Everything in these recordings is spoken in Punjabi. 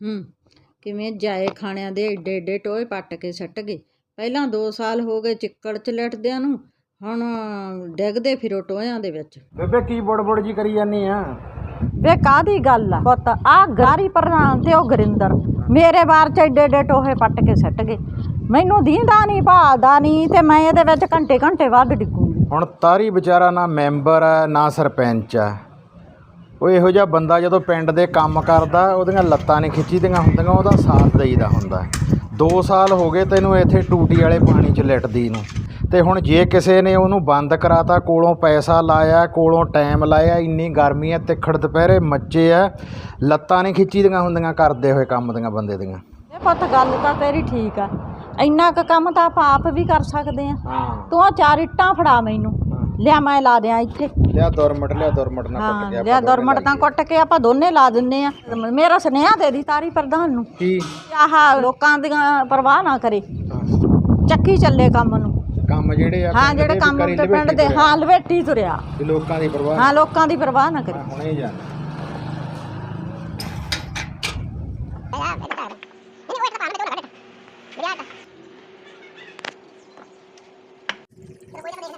ਹੂੰ ਕਿਵੇਂ ਜਾਏ ਖਾਣਿਆਂ ਦੇ ਏਡੇ ਏਡੇ ਟੋਏ ਪੱਟ ਕੇ ਸੱਟ ਗਏ। ਪਹਿਲਾਂ 2 ਸਾਲ ਹੋ ਗਏ ਚਿੱਕੜ 'ਚ ਲਿਟਦਿਆਂ ਨੂੰ ਹੁਣ ਡਿੱਗਦੇ ਫਿਰੋ ਟੋਇਆਂ ਦੇ ਵਿੱਚ। ਬੇਬੇ ਕੀ ਬੜਬੜ ਜੀ ਕਰੀ ਜਾਨੀ ਆ? ਵੇ ਕਾਦੀ ਗੱਲ ਆ ਪੁੱਤ? ਆ ਗਾਰੀ ਪ੍ਰਧਾਨ ਤੇ ਉਹ ਗਰਿੰਦਰ ਮੇਰੇ ਬਾਰ ਚ ਏਡੇ ਏਡੇ ਟੋਹੇ ਪੱਟ ਕੇ ਸੱਟ ਗਏ। ਮੈਨੂੰ ਦੀਂਦਾ ਨਹੀਂ ਭਾਲਦਾ ਨਹੀਂ ਤੇ ਮੈਂ ਇਹਦੇ ਵਿੱਚ ਘੰਟੇ ਘੰਟੇ ਵੱਧ ਡਿੱਗੂਗੀ। ਹੁਣ ਤਾਰੀ ਵਿਚਾਰਾ ਨਾ ਮੈਂਬਰ ਆ ਨਾ ਸਰਪੰਚ ਆ। ਉਹ ਇਹੋ ਜਿਹਾ ਬੰਦਾ ਜਦੋਂ ਪਿੰਡ ਦੇ ਕੰਮ ਕਰਦਾ ਉਹਦੀਆਂ ਲੱਤਾਂ ਨਹੀਂ ਖਿੱਚੀਦੀਆਂ ਹੁੰਦੀਆਂ ਉਹਦਾ ਸਾਥ ਦੇਈਦਾ ਹੁੰਦਾ 2 ਸਾਲ ਹੋ ਗਏ ਤੈਨੂੰ ਇੱਥੇ ਟੂਟੀ ਵਾਲੇ ਪਾਣੀ 'ਚ ਲਿਟਦੀ ਨੂੰ। ਤੇ ਹੁਣ ਜੇ ਕਿਸੇ ਨੇ ਉਹਨੂੰ ਬੰਦ ਕਰਾਤਾ ਕੋਲੋਂ ਪੈਸਾ ਲਾਇਆ ਕੋਲੋਂ ਟਾਈਮ ਲਾਇਆ ਇੰਨੀ ਗਰਮੀ ਹੈ ਤਿੱਖੜ ਦੁਪਹਿਰੇ ਮੱਚੇ ਆ ਲੱਤਾਂ ਨਹੀਂ ਖਿੱਚੀਦੀਆਂ ਹੁੰਦੀਆਂ ਕਰਦੇ ਹੋਏ ਕੰਮ ਦੀਆਂ ਬੰਦੇ ਦੀਆਂ। ਇਹ ਪੁੱਤ ਗੱਲ ਤਾਂ ਤੇਰੀ ਠੀਕ ਆ। ਇੰਨਾ ਕੁ ਕੰਮ ਤਾਂ ਆਪਾਂ ਆਪ ਵੀ ਕਰ ਸਕਦੇ ਆ। ਤੂੰ ਆ ਚਾਰ ਇੱਟਾਂ ਫੜਾ ਮੈਨੂੰ। ਲਿਆ ਮੈਂ ਲਾ ਦਿਆਂ ਇੱਥੇ। ਲਿਆ ਦੁਰਮਟ ਲਿਆ ਦੁਰਮਟ ਨਾ ਹਾਂ ਕੁੱਟ ਗਿਆ ਲਿਆ ਦਰਮਟ ਤਾਂ ਕੁੱਟ ਕੇ ਆਪਾਂ ਦੋਨੇ ਲਾ ਦਿੰਨੇ ਆ। ਮੇਰਾ ਸੁਨੇਹਾ ਦੇ ਦੀ ਤਾਰੀ ਪ੍ਰਧਾਨ ਨੂੰ। ਕੀ? ਆਹ ਲੋਕਾਂ ਦੀਆਂ ਪਰਵਾਹ ਨਾ ਕਰੇ। ਚੱਕੀ ਚੱਲੇ ਕੰਮ ਨੂੰ। ਕੰਮ ਜਿਹੜੇ ਆ ਹਾਂ ਪਿੰਡ ਜਿਹੜੇ ਦੇ ਕੰਮ ਤੇ ਪਿੰਡ ਦੇ ਲਪੇਟੀ ਹਾਂ ਲਵੇਟੀ ਤੁਰਿਆ। ਵੀ ਲੋਕਾਂ ਦੀ ਪਰਵਾਹ ਹਾਂ ਲੋਕਾਂ ਦੀ ਪਰਵਾਹ ਨਾ ਕਰੇ। ਹੁਣੇ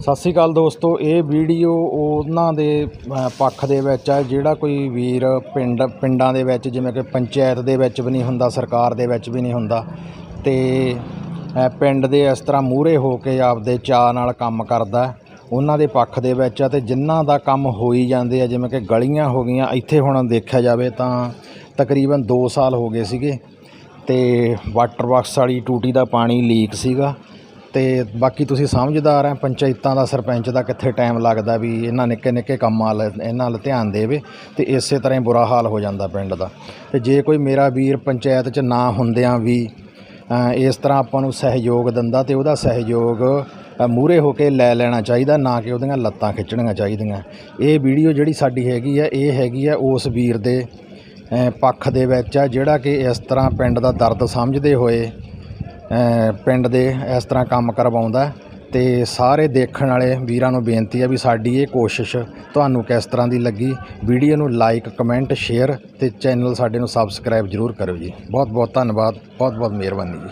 ਸਤਿ ਸ਼੍ਰੀ ਅਕਾਲ ਦੋਸਤੋ, ਇਹ ਵੀਡੀਓ ਉਹਨਾਂ ਦੇ ਪੱਖ ਦੇ ਵਿੱਚ ਹੈ, ਜਿਹੜਾ ਕੋਈ ਵੀਰ ਪਿੰਡ, ਪਿੰਡਾਂ ਦੇ ਵਿੱਚ, ਜਿਵੇਂ ਕਿ ਪੰਚਾਇਤ ਦੇ ਵਿੱਚ ਵੀ ਨਹੀਂ ਹੁੰਦਾ, ਸਰਕਾਰ ਦੇ ਵਿੱਚ ਵੀ ਨਹੀਂ ਹੁੰਦਾ, ਤੇ ਪਿੰਡ ਦੇ ਇਸ ਤਰ੍ਹਾਂ ਮੂਹਰੇ ਹੋ ਕੇ ਆਪਦੇ ਚਾਅ ਨਾਲ ਕੰਮ ਕਰਦਾ ਉਹਨਾਂ ਦੇ ਪੱਖ ਦੇ ਵਿੱਚ ਆ ਤੇ ਜਿਨ੍ਹਾਂ ਦਾ ਕੰਮ ਹੋਈ ਜਾਂਦੇ ਆ, ਜਿਵੇਂ ਕਿ ਗਲੀਆਂ ਹੋ ਗਈਆਂ, ਇੱਥੇ ਹੁਣ ਦੇਖਿਆ ਜਾਵੇ ਤਾਂ ਤਕਰੀਬਨ 2 ਸਾਲ ਹੋ ਗਏ ਸੀਗੇ, ਤੇ ਵਾਟਰ ਬਾਕਸ ਵਾਲੀ ਟੂਟੀ ਦਾ ਪਾਣੀ ਲੀਕ ਸੀਗਾ ਤੇ ਬਾਕੀ ਤੁਸੀਂ ਸਮਝਦਾਰ ਆ, ਪੰਚਾਇਤਾਂ ਦਾ ਸਰਪੰਚ ਦਾ ਕਿੱਥੇ ਟਾਈਮ ਲੱਗਦਾ ਵੀ ਇਹਨਾਂ ਨਿੱਕੇ ਨਿੱਕੇ ਕੰਮਾਂ ਵੱਲ, ਇਹਨਾਂ ਵੱਲ ਧਿਆਨ ਦੇਵੇ ਤੇ ਇਸੇ ਤਰ੍ਹਾਂ ਹੀ ਬੁਰਾ ਹਾਲ ਹੋ ਜਾਂਦਾ ਪਿੰਡ ਦਾ। ਤੇ ਜੇ ਕੋਈ ਮੇਰਾ ਵੀਰ ਪੰਚਾਇਤ 'ਚ ਨਾ ਹੁੰਦਿਆਂ ਵੀ ਇਸ ਤਰ੍ਹਾਂ ਆਪਾਂ ਨੂੰ ਸਹਿਯੋਗ ਦਿੰਦਾ ਤੇ ਉਹਦਾ ਸਹਿਯੋਗ ਮੂਰੇ ਹੋ ਕੇ ਲੈ ਲੈਣਾ ਚਾਹੀਦਾ, ਨਾ ਕਿ ਉਹਦੀਆਂ ਲੱਤਾਂ ਖਿੱਚਣੀਆਂ ਚਾਹੀਦੀਆਂ। ਇਹ ਵੀਡੀਓ ਜਿਹੜੀ ਸਾਡੀ ਹੈਗੀ ਆ, ਇਹ ਹੈਗੀ ਆ ਉਸ ਵੀਰ ਦੇ ਪੱਖ ਦੇ ਵਿੱਚ ਆ, ਜਿਹੜਾ ਕਿ ਇਸ ਤਰ੍ਹਾਂ ਪਿੰਡ ਦਾ ਦਰਦ ਸਮਝਦੇ ਹੋਏ ਪਿੰਡ ਦੇ ਇਸ ਤਰ੍ਹਾਂ ਕੰਮ ਕਰਵਾਉਂਦਾ ਅਤੇ ਸਾਰੇ ਦੇਖਣ ਵਾਲੇ ਵੀਰਾਂ ਨੂੰ ਬੇਨਤੀ ਹੈ ਵੀ ਸਾਡੀ ਇਹ ਕੋਸ਼ਿਸ਼ ਤੁਹਾਨੂੰ ਕਿਸ ਤਰ੍ਹਾਂ ਦੀ ਲੱਗੀ। ਵੀਡੀਓ ਨੂੰ ਲਾਈਕ ਕਮੈਂਟ ਸ਼ੇਅਰ ਅਤੇ ਚੈਨਲ ਸਾਡੇ ਨੂੰ ਸਬਸਕ੍ਰਾਈਬ ਜ਼ਰੂਰ ਕਰੋ ਜੀ। ਬਹੁਤ ਬਹੁਤ ਧੰਨਵਾਦ ਬਹੁਤ ਬਹੁਤ ਮਿਹਰਬਾਨੀ ਜੀ।